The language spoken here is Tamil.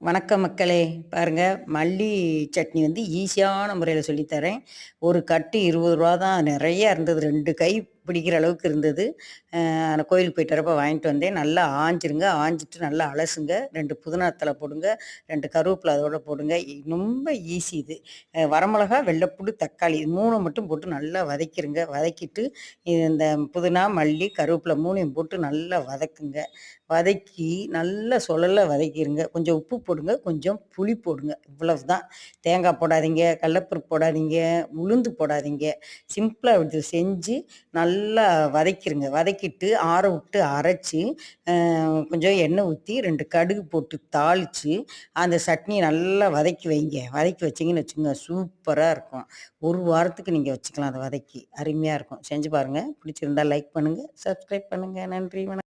வணக்கம் மக்களே. பாருங்கள் மல்லி சட்னி வந்து ஈஸியான முறையில் சொல்லித்தரேன். ஒரு கட்டு இருபது ரூபா தான். நிறைய இருந்தது. ரெண்டு கை பிடிக்கிற அளவுக்கு இருந்தது. அந்த கோயிலுக்கு போயிட்டு வரப்போ வாங்கிட்டு வந்தேன். நல்லா ஆஞ்சிருங்க. ஆஞ்சிட்டு நல்லா அலசுங்க. ரெண்டு புதினாத்தலை போடுங்க. ரெண்டு கருவேப்பிலை அதோட போடுங்க. ரொம்ப ஈஸி இது. வரமிளகா வெள்ளைப்புடு தக்காளி இது மூணு மட்டும் போட்டு நல்லா வதக்கிடுங்க வதக்கிட்டு இந்த புதினா மல்லி கருவேப்பிலை மூணையும் போட்டு நல்லா வதக்குங்க. வதக்கி நல்லா சுழல வதக்கிடுங்க கொஞ்சம் உப்பு போடுங்க. கொஞ்சம் புளி போடுங்க. இவ்வளவு தான் தேங்காய் போடாதீங்க. கடலப்பருப்பு போடாதீங்க. உளுந்து போடாதீங்க. சிம்பிளாக இது செஞ்சு நல்லா வதக்கிடுங்க வதக்கிட்டு ஆற விட்டு அரைச்சி கொஞ்சம் எண்ணெய் ஊற்றி ரெண்டு கடுகு போட்டு தாளித்து அந்த சட்னியை நல்லா வதக்கி வைங்க. வதக்கி வச்சிங்கன்னு வச்சுங்க சூப்பராக இருக்கும். ஒரு வாரத்துக்கு நீங்கள் வச்சுக்கலாம் அதை வதக்கி. அருமையாக இருக்கும். செஞ்சு பாருங்கள் பிடிச்சிருந்தா லைக் பண்ணுங்கள் சப்ஸ்கிரைப் பண்ணுங்கள் நன்றி வணக்கம்.